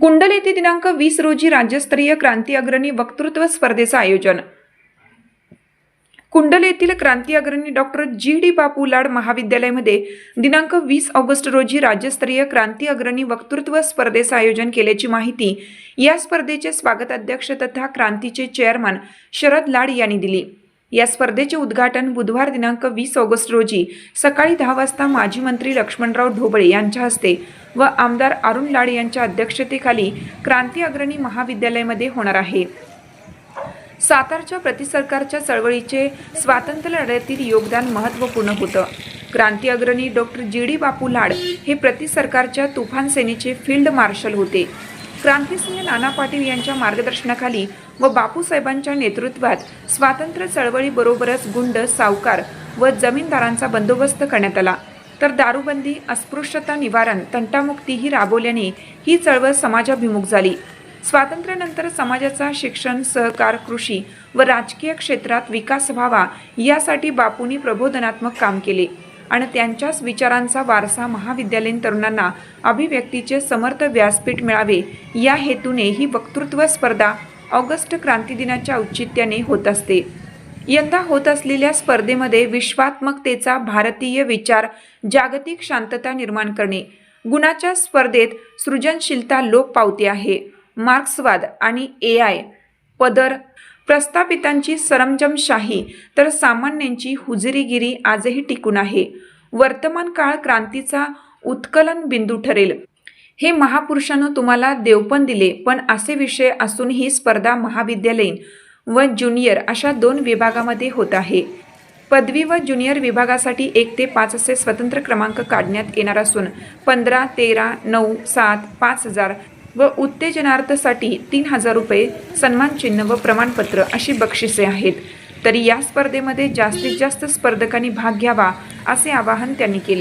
कुंडल येथे दिनांक वीस रोजी राज्यस्तरीय क्रांती अग्रणी वक्तृत्व स्पर्धेचं आयोजन. कुंडल येथील क्रांती अग्रणी डॉक्टर जी डी बापू लाड महाविद्यालयामध्ये दिनांक वीस ऑगस्ट रोजी राज्यस्तरीय क्रांती अग्रणी वक्तृत्व स्पर्धेचं आयोजन केल्याची माहिती या स्पर्धेचे स्वागताध्यक्ष तथा क्रांतीचे चेअरमन शरद लाड यांनी दिली. या स्पर्धेचे उद्घाटन बुधवार दिनांक वीस ऑगस्ट रोजी सकाळी दहा वाजता माजी मंत्री लक्ष्मणराव ढोबळे यांच्या हस्ते व आमदार अरुण लाड यांच्या अध्यक्षतेखाली क्रांती अग्रणी महाविद्यालयामध्ये होणार आहे. सातारच्या प्रतिसरकारच्या चळवळीचे स्वातंत्र्य लढ्यातील योगदान महत्त्वपूर्ण होतं. क्रांती अग्रणी डॉक्टर जी डी बापू लाड हे प्रतिसरकारच्या तुफान सेनेचे फील्ड मार्शल होते. क्रांतिसिंह नाना पाटील यांच्या मार्गदर्शनाखाली व बापूसाहेबांच्या नेतृत्वात स्वातंत्र्य चळवळीबरोबरच गुंड सावकार व जमीनदारांचा बंदोबस्त करण्यात आला. तर दारूबंदी अस्पृश्यता निवारण तंटामुक्ती ही राबवल्याने ही चळवळ समाजाभिमुख झाली. स्वातंत्र्यानंतर समाजाचा शिक्षण सहकार कृषी व राजकीय क्षेत्रात विकास व्हावा यासाठी बापूंनी प्रबोधनात्मक काम केले आणि त्यांच्याच विचारांचा वारसा महाविद्यालयीन तरुणांना अभिव्यक्तीचे समर्थ व्यासपीठ मिळावे या हेतूने ही वक्तृत्व स्पर्धा ऑगस्ट क्रांती दिनाच्या औचित्याने होत असते. यंदा होत असलेल्या स्पर्धेमध्ये विश्वात्मकतेचा भारतीय विचार जागतिक शांतता निर्माण करणे गुणाच्या स्पर्धेत सृजनशीलता लोप पावते आहे. मार्क्सवाद आणि ए आय पदर प्रस्थापितांची सरंजमशाही तर सामान्यांची हुजरीगिरी आजही टिकून आहे. वर्तमान काळ क्रांतीचा उत्कलन बिंदू ठरेल. हे महापुरुषानं तुम्हाला देवपण दिले पण असे विषय असून ही स्पर्धा महाविद्यालयीन व ज्युनियर अशा दोन विभागामध्ये होत आहे. पदवी व ज्युनियर विभागासाठी एक ते पाच असे स्वतंत्र क्रमांक काढण्यात येणार असून पंधरा तेरा नऊ सात पाच हजार व उत्तेजनार्थसाठी तीन हजार रुपये सन्मानचिन्ह व प्रमाणपत्र अशी बक्षिसे आहेत. तरी या स्पर्धेमध्ये जास्तीत जास्त स्पर्धकांनी भाग घ्यावा असे आवाहन त्यांनी केलं.